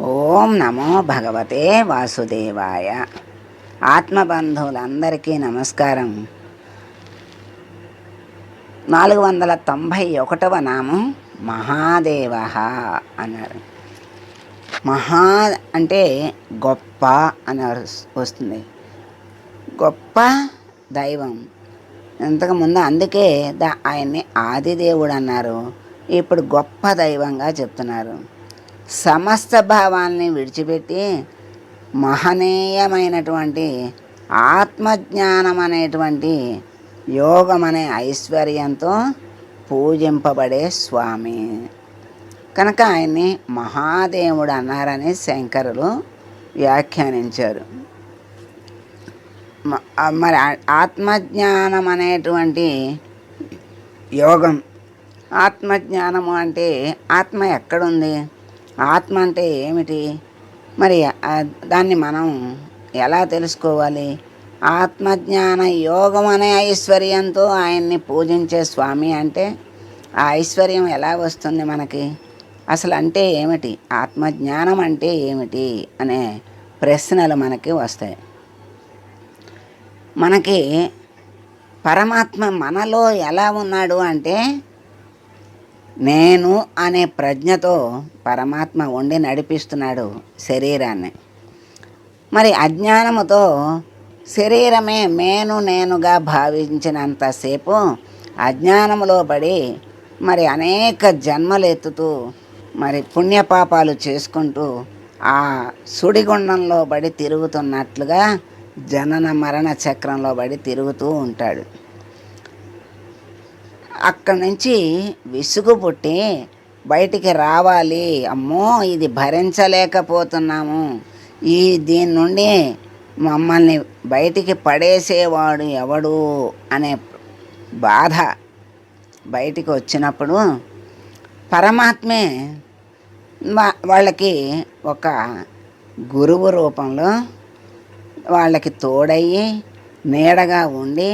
ఓం నమో భగవతే వాసుదేవాయ. ఆత్మబంధువులందరికీ నమస్కారం. నాలుగు వందల తొంభై ఒకటవ నామం మహాదేవ అన్నారు. మహా అంటే గొప్ప అని వస్తుంది. గొప్ప దైవం. ఇంతకుముందు అందుకే దా ఆయన్ని ఆదిదేవుడు అన్నారు. ఇప్పుడు గొప్ప దైవంగా చెప్తున్నారు. సమస్త భావాల్ని విడిచిపెట్టి మహనీయమైనటువంటి ఆత్మజ్ఞానం అనేటువంటి యోగం అనే ఐశ్వర్యంతో పూజింపబడే స్వామి. కనుక ఆయన్ని మహాదేవుడు అన్నారని శంకరులు వ్యాఖ్యానించారు. మరి ఆత్మజ్ఞానం అనేటువంటి యోగం ఆత్మజ్ఞానము అంటే ఆత్మ ఎక్కడుంది? ఆత్మ అంటే ఏమిటి? మరి దాన్ని మనం ఎలా తెలుసుకోవాలి? ఆత్మజ్ఞాన యోగం అనే ఐశ్వర్యంతో ఆయన్ని పూజించే స్వామి అంటే ఆ ఐశ్వర్యం ఎలా వస్తుంది మనకి? అసలు అంటే ఏమిటి? ఆత్మజ్ఞానం అంటే ఏమిటి? అనే ప్రశ్నలు మనకి వస్తాయి. మనకి పరమాత్మ మనలో ఎలా ఉన్నాడు అంటే నేను అనే ప్రజ్ఞతో పరమాత్మ ఉండి నడిపిస్తున్నాడు శరీరాన్ని. మరి అజ్ఞానముతో శరీరమే నేను నేనుగా భావించినంతసేపు అజ్ఞానములో పడి మరి అనేక జన్మలు ఎత్తుతూ మరి పుణ్యపాపాలు చేసుకుంటూ ఆ సుడిగుండంలో పడి తిరుగుతున్నట్లుగా జనన మరణ చక్రంలో పడి తిరుగుతూ ఉంటాడు. అక్కడి నుంచి విసుగు పుట్టి బయటికి రావాలి. అమ్మో ఇది భరించలేకపోతున్నాము. ఈ దీని నుండి మమ్మల్ని బయటికి పడేసేవాడు ఎవడు అనే బాధ బయటికి వచ్చినప్పుడు పరమాత్మే వాళ్ళకి ఒక గురువు రూపంలో వాళ్ళకి తోడయ్యి నీడగా ఉండి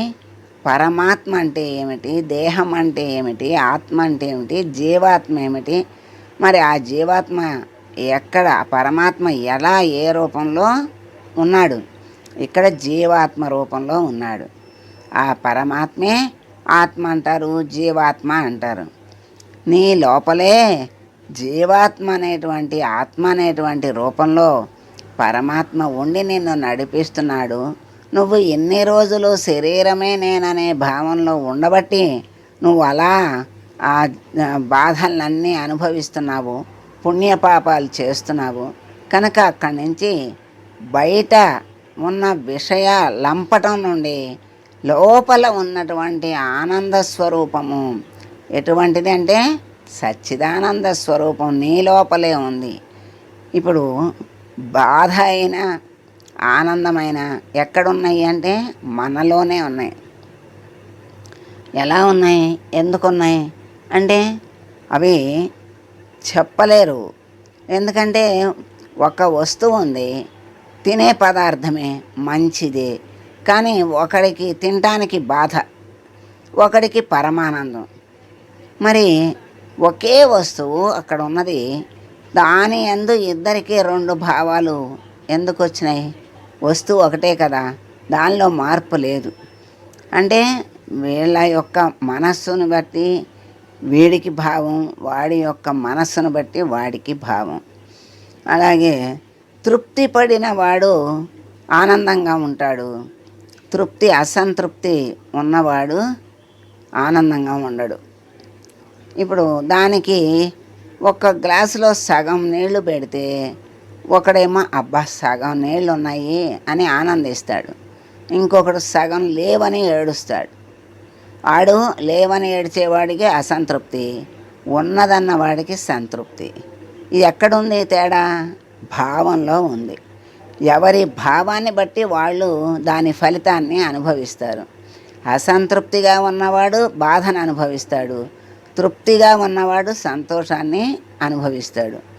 పరమాత్మ అంటే ఏమిటి? దేహం అంటే ఏమిటి? ఆత్మ అంటే ఏమిటి? జీవాత్మ ఏమిటి? మరి ఆ జీవాత్మ ఎక్కడ? పరమాత్మ ఎలా? ఏ రూపంలో ఉన్నాడు? ఇక్కడ జీవాత్మ రూపంలో ఉన్నాడు. ఆ పరమాత్మే ఆత్మ అంటారు జీవాత్మ అంటారు. నీ లోపలే జీవాత్మ అనేటువంటి ఆత్మ అనేటువంటి రూపంలో పరమాత్మ ఉండి నిన్ను నడిపిస్తున్నాడు. నువ్వు ఎన్ని రోజులు శరీరమే నేననే భావంలో ఉండబట్టి నువ్వు అలా ఆ ఆ బాధలన్నీ అనుభవిస్తున్నావు పుణ్యపాపాలు చేస్తున్నావు. కనుక అక్కడి నుంచి బయట ఉన్న విషయ లంపటం నుండి లోపల ఉన్నటువంటి ఆనంద స్వరూపము. ఎటువంటిది అంటే సచ్చిదానంద స్వరూపం నీ లోపలే ఉంది. ఇప్పుడు బాధ అయినా ఆనందమైన ఎక్కడున్నాయి అంటే మనలోనే ఉన్నాయి. ఎలా ఉన్నాయి? ఎందుకు ఉన్నాయి అంటే అవి చెప్పలేరు. ఎందుకంటే ఒక వస్తువు ఉంది. తినే పదార్థమే మంచిది. కానీ ఒకడికి తినటానికి బాధ. ఒకడికి పరమానందం. మరి ఒకే వస్తువు అక్కడ ఉన్నది దాని ఎందు ఇద్దరికి రెండు భావాలు ఎందుకు వచ్చినాయి? వస్తువు ఒకటే కదా దానిలో మార్పు లేదు. అంటే వీళ్ళ యొక్క మనస్సును బట్టి వీడికి భావం వాడి యొక్క మనస్సును బట్టి వాడికి భావం. అలాగే తృప్తి పడిన వాడు ఆనందంగా ఉంటాడు. తృప్తి అసంతృప్తి ఉన్నవాడు ఆనందంగా ఉండడు. ఇప్పుడు దానికి ఒక గ్లాసులో సగం నీళ్ళు పెడితే ఒకడేమో అబ్బా సగం నీళ్ళు ఉన్నాయి అని ఆనందిస్తాడు. ఇంకొకడు సగం లేవని ఏడుస్తాడు ఆడు లేవని ఏడ్చేవాడికి అసంతృప్తి ఉన్నదన్న వాడికి సంతృప్తి. ఇది ఎక్కడుంది తేడా? భావంలో ఉంది. ఎవరి భావాన్ని బట్టి వాళ్ళు దాని ఫలితాన్ని అనుభవిస్తారు. అసంతృప్తిగా ఉన్నవాడు బాధను అనుభవిస్తాడు. తృప్తిగా ఉన్నవాడు సంతోషాన్ని అనుభవిస్తాడు.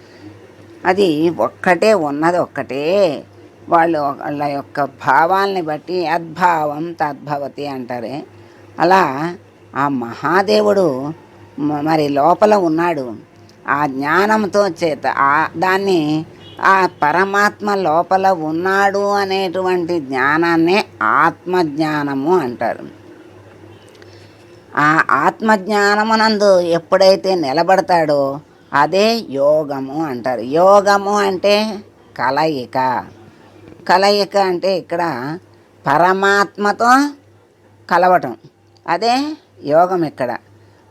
అది ఒక్కటే ఉన్నది ఒక్కటే. వాళ్ళు వాళ్ళ యొక్క భావాల్ని బట్టి యద్భావం తద్భవతి అంటారే. అలా ఆ మహాదేవుడు మరి లోపల ఉన్నాడు. ఆ జ్ఞానంతో చేత ఆ దాన్ని ఆ పరమాత్మ లోపల ఉన్నాడు అనేటువంటి జ్ఞానాన్నే ఆత్మజ్ఞానము అంటారు. ఆ ఆత్మజ్ఞానమునందు ఎప్పుడైతే నిలబడతాడో అదే యోగము అంటారు. యోగము అంటే కలయిక. కలయిక అంటే ఇక్కడ పరమాత్మతో కలవటం. అదే యోగం ఇక్కడ.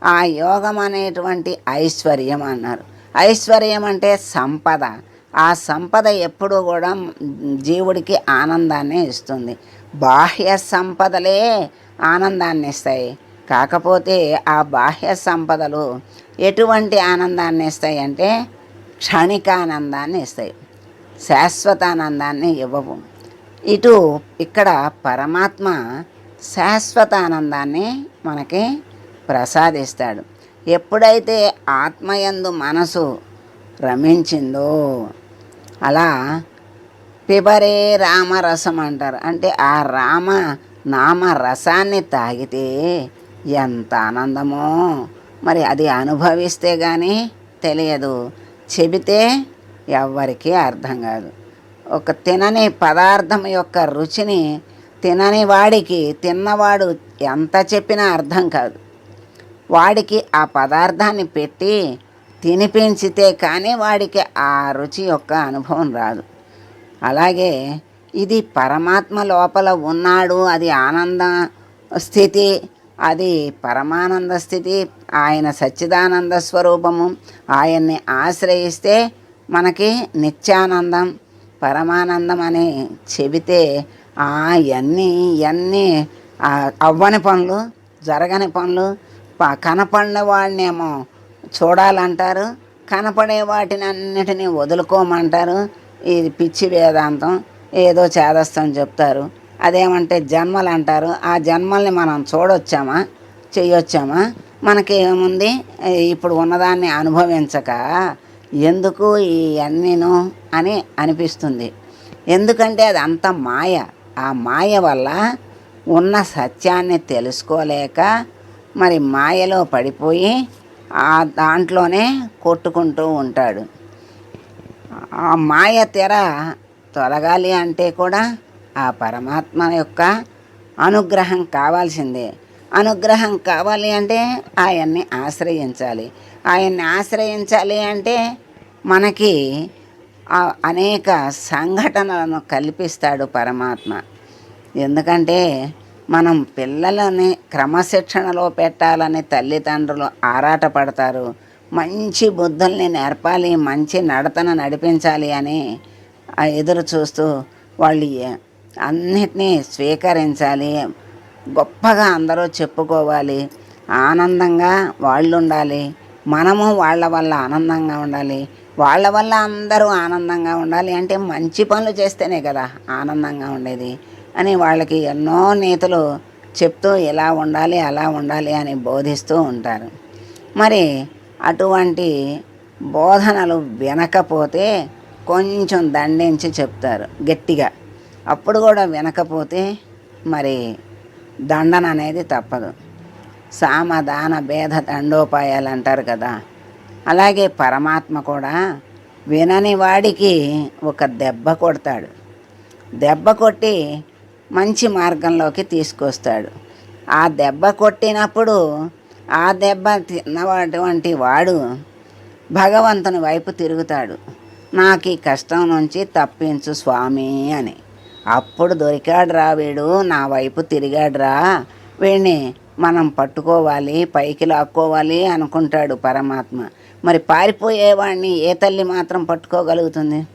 ఆ యోగం అనేటువంటి ఐశ్వర్యం అన్నారు. ఐశ్వర్యం అంటే సంపద. ఆ సంపద ఎప్పుడూ కూడా జీవుడికి ఆనందాన్ని ఇస్తుంది. బాహ్య సంపదలే ఆనందాన్ని ఇస్తాయి కాకపోతే ఆ బాహ్య సంపదలు ఎటువంటి ఆనందాన్ని ఇస్తాయి అంటే క్షణికానందాన్ని ఇస్తాయి. శాశ్వతానందాన్ని ఇవ్వవు. ఇటు ఇక్కడ పరమాత్మ శాశ్వతానందాన్ని మనకి ప్రసాదిస్తాడు. ఎప్పుడైతే ఆత్మయందు మనసు రమించిందో అలా పిబరే రామరసం అంటారు అంటే ఆ రామ నామ రసాన్ని తాగితే ఎంత ఆనందమో. మరి అది అనుభవిస్తే కానీ తెలియదు. చెబితే ఎవ్వరికీ అర్థం కాదు. ఒక తినని పదార్థం యొక్క రుచిని తినని వాడికి తిన్నవాడు ఎంత చెప్పినా అర్థం కాదు. వాడికి ఆ పదార్థాన్ని పెట్టి తినిపించితే కానీ వాడికి ఆ రుచి యొక్క అనుభవం రాదు. అలాగే ఇది పరమాత్మ లోపల ఉన్నాడు అది ఆనంద స్థితి అది పరమానంద స్థితి ఆయన సచ్చిదానంద స్వరూపము. ఆయన్ని ఆశ్రయిస్తే మనకి నిత్యానందం పరమానందం అని చెబితే ఇవన్నీ ఇవన్నీ అవ్వని పనులు జరగని పనులు ప- కనపడిన వాడినేమో చూడాలంటారు కనపడే వాటిని అన్నిటినీ వదులుకోమంటారు. ఇది పిచ్చి వేదాంతం ఏదో చేదస్తం చెప్తారు. అదేమంటే జన్మలు అంటారు. ఆ జన్మల్ని మనం చూడొచ్చామా? చేయొచ్చామా మనకేముంది? ఇప్పుడు ఉన్నదాన్ని అనుభవించక ఎందుకు ఈ అన్నీను అని అనిపిస్తుంది. ఎందుకంటే అది అంత మాయ. ఆ మాయ వల్ల ఉన్న సత్యాన్ని తెలుసుకోలేక మరి మాయలో పడిపోయి ఆ దాంట్లోనే కొట్టుకుంటూ ఉంటాడు. ఆ మాయ తెర తొలగాలి అంటే కూడా ఆ పరమాత్మ యొక్క అనుగ్రహం కావాల్సిందే. అనుగ్రహం కావాలి అంటే ఆయన్ని ఆశ్రయించాలి. ఆయన్ని ఆశ్రయించాలి అంటే మనకి అనేక సంఘటనలను కల్పిస్తాడు పరమాత్మ. ఎందుకంటే మనం పిల్లలని క్రమశిక్షణలో పెట్టాలని తల్లిదండ్రులు ఆరాటపడతారు. మంచి బుద్ధుల్ని నేర్పాలి మంచి నడతన నడిపించాలి అని ఎదురు చూస్తూ వాళ్ళు అన్నిటినీ స్వీకరించాలి. గొప్పగా అందరూ చెప్పుకోవాలి. ఆనందంగా వాళ్ళు ఉండాలి మనము వాళ్ళ వల్ల ఆనందంగా ఉండాలి. వాళ్ళ వల్ల అందరూ ఆనందంగా ఉండాలి అంటే మంచి పనులు చేస్తేనే కదా ఆనందంగా ఉండేది అని వాళ్ళకి ఎన్నో నేతలు చెప్తూ ఇలా ఉండాలి అలా ఉండాలి అని బోధిస్తూ ఉంటారు. మరి అటువంటి బోధనలు వినకపోతే కొంచెం దండించి చెప్తారు గట్టిగా. అప్పుడు కూడా వినకపోతే మరి దండన అనేది తప్పదు. సామదాన భేద దండోపాయాలు అంటారు కదా. అలాగే పరమాత్మ కూడా వినని వాడికి ఒక దెబ్బ కొడతాడు. దెబ్బ కొట్టి మంచి మార్గంలోకి తీసుకొస్తాడు. ఆ దెబ్బ కొట్టినప్పుడు ఆ దెబ్బ తిన్నటువంటి వాడు భగవంతుని వైపు తిరుగుతాడు. నాకు ఈ కష్టం నుంచి తప్పించు స్వామి అని. అప్పుడు దొరికాడురా వీడు నా వైపు తిరిగాడురా. వీడిని మనం పట్టుకోవాలి పైకి లాక్కోవాలి అనుకుంటాడు పరమాత్మ. మరి పారిపోయేవాడిని ఏ తల్లి మాత్రం పట్టుకోగలుగుతుంది?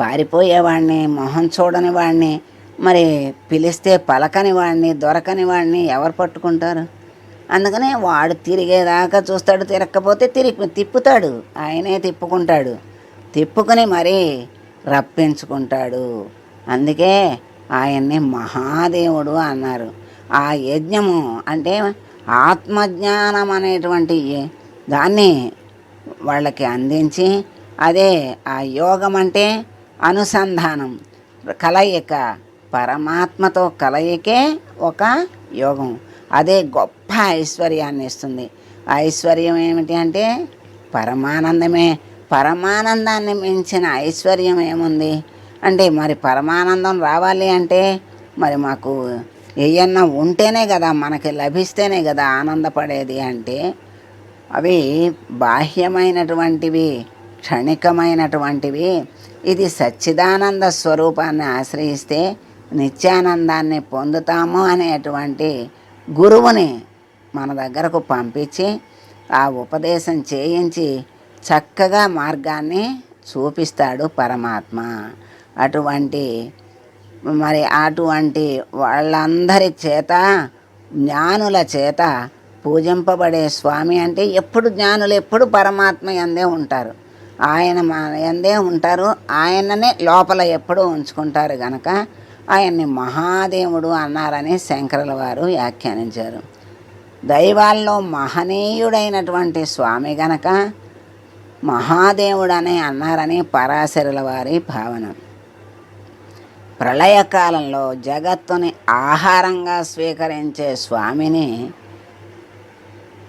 పారిపోయేవాడిని మొహం చూడని వాడిని మరి పిలిస్తే పలకని వాడిని దొరకని వాడిని ఎవరు పట్టుకుంటారు? అందుకనే వాడు తిరిగేదాకా చూస్తాడు తిరగకపోతే తిరిగి తిప్పుతాడు. ఆయనే తిప్పుకుంటాడు. తిప్పుకుని మరీ రప్పించుకుంటాడు. అందుకే ఆయన్ని మహాదేవుడు అన్నారు. ఆ యజ్ఞము అంటే ఆత్మజ్ఞానం అనేటువంటి దాన్ని వాళ్ళకి అందించి అదే ఆ యోగం అంటే అనుసంధానం కలయిక పరమాత్మతో కలయికే ఒక యోగం. అదే గొప్ప ఐశ్వర్యాన్ని ఇస్తుంది. ఐశ్వర్యం ఏమిటి అంటే పరమానందమే పరమానందాన్ని మించిన ఐశ్వర్యం ఏముంది? అంటే మరి పరమానందం రావాలి అంటే మరి మాకు ఏయన్నా ఉంటేనే కదా మనకి లభిస్తేనే కదా ఆనందపడేది అంటే అవి బాహ్యమైనటువంటివి క్షణికమైనటువంటివి. ఇది సచ్చిదానంద స్వరూపాన్ని ఆశ్రయిస్తే నిత్యానందాన్ని పొందుతాము అనేటువంటి గురువుని మన దగ్గరకు పంపించి ఆ ఉపదేశం చేయించి చక్కగా మార్గాన్ని చూపిస్తాడు పరమాత్మ. అటువంటి మరి అటువంటి వాళ్ళందరి చేత జ్ఞానుల చేత పూజింపబడే స్వామి అంటే ఎప్పుడు జ్ఞానులు ఎప్పుడు పరమాత్మ ఎందే ఉంటారు. ఆయన మా ఎందే ఉంటారు. ఆయననే లోపల ఎప్పుడూ ఉంచుకుంటారు గనక ఆయన్ని మహాదేవుడు అన్నారని శంకరుల వారు వ్యాఖ్యానించారు. దైవాల్లో మహనీయుడైనటువంటి స్వామి గనక మహాదేవుడని అన్నారని పరాశరుల వారి భావన. ప్రళయకాలంలో జగత్తుని ఆహారంగా స్వీకరించే స్వామిని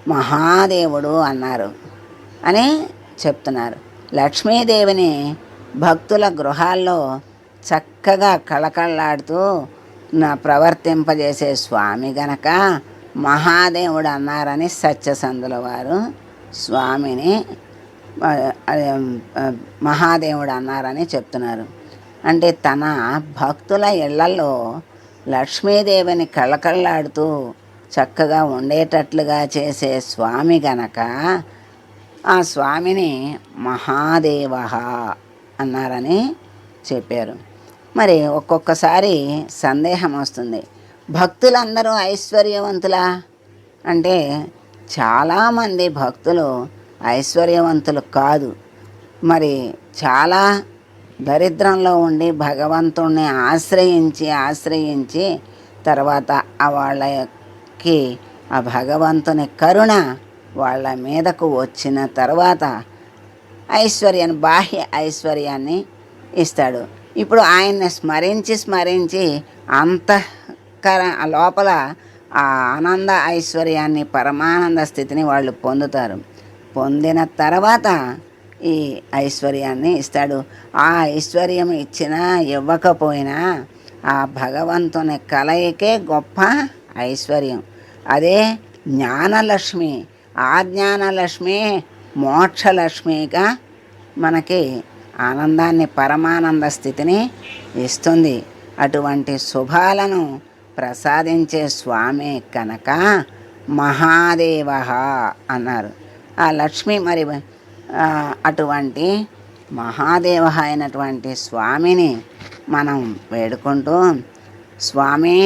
మహాదేవుడు అన్నారు అని చెప్తున్నారు. లక్ష్మీదేవిని భక్తుల గృహాల్లో చక్కగా కళకళలాడుతూ నా ప్రవర్తింపజేసే స్వామి గనక మహాదేవుడు అన్నారని సత్యసంధుల వారు స్వామిని మహాదేవుడు అన్నారని చెప్తున్నారు. అంటే తన భక్తుల ఇళ్ళలో లక్ష్మీదేవిని కళకళలాడుతూ చక్కగా ఉండేటట్లుగా చేసే స్వామి గనక ఆ స్వామిని మహాదేవ అన్నారని చెప్పారు. మరి ఒక్కొక్కసారి సందేహం వస్తుంది. భక్తులందరూ ఐశ్వర్యవంతులా? అంటే చాలామంది భక్తులు ఐశ్వర్యవంతులు కాదు. మరి చాలా దరిద్రంలో ఉండి భగవంతుణ్ణి ఆశ్రయించి ఆశ్రయించి తర్వాత ఆ వాళ్ళకి ఆ భగవంతుని కరుణ వాళ్ళ మీదకు వచ్చిన తర్వాత ఐశ్వర్యాన్ని బాహ్య ఐశ్వర్యాన్ని ఇస్తాడు. ఇప్పుడు ఆయన్ని స్మరించి స్మరించి అంతఃకర లోపల ఆ ఆనంద ఐశ్వర్యాన్ని పరమానంద స్థితిని వాళ్ళు పొందుతారు. పొందిన తర్వాత ఈ ఐశ్వర్యాన్ని ఇస్తాడు. ఆ ఐశ్వర్యం ఇచ్చినా ఇవ్వకపోయినా ఆ భగవంతుని కలయికే గొప్ప ఐశ్వర్యం. అదే జ్ఞానలక్ష్మి. ఆ జ్ఞానలక్ష్మి మోక్షలక్ష్మిగా మనకి ఆనందాన్ని పరమానంద స్థితిని ఇస్తుంది. అటువంటి శుభాలను ప్రసాదించే స్వామి కనుక మహాదేవ అన్నారు. ఆ లక్ష్మి మరి అటువంటి మహాదేవ అయినటువంటి స్వామిని మనం వేడుకుంటూ స్వామి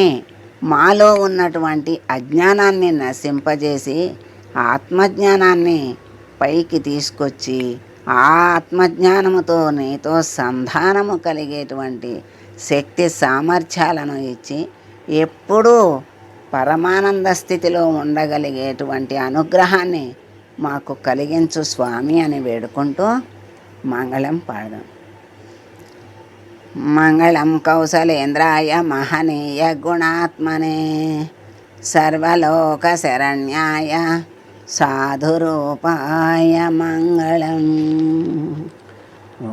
మాలో ఉన్నటువంటి అజ్ఞానాన్ని నశింపజేసి ఆత్మజ్ఞానాన్ని పైకి తీసుకొచ్చి ఆ ఆత్మజ్ఞానముతో నీతో సంధానము కలిగేటువంటి శక్తి సామర్థ్యాలను ఇచ్చి ఎప్పుడూ పరమానంద స్థితిలో ఉండగలిగేటువంటి అనుగ్రహాన్ని మాకు కలిగించు స్వామి అని వేడుకుంటూ మంగళం పాడదాం. మంగళం కౌశలేంద్రాయ మహనీయ గుణాత్మనే సర్వలోక శరణ్యాయ సాధురూపాయ మంగళం. ఓ.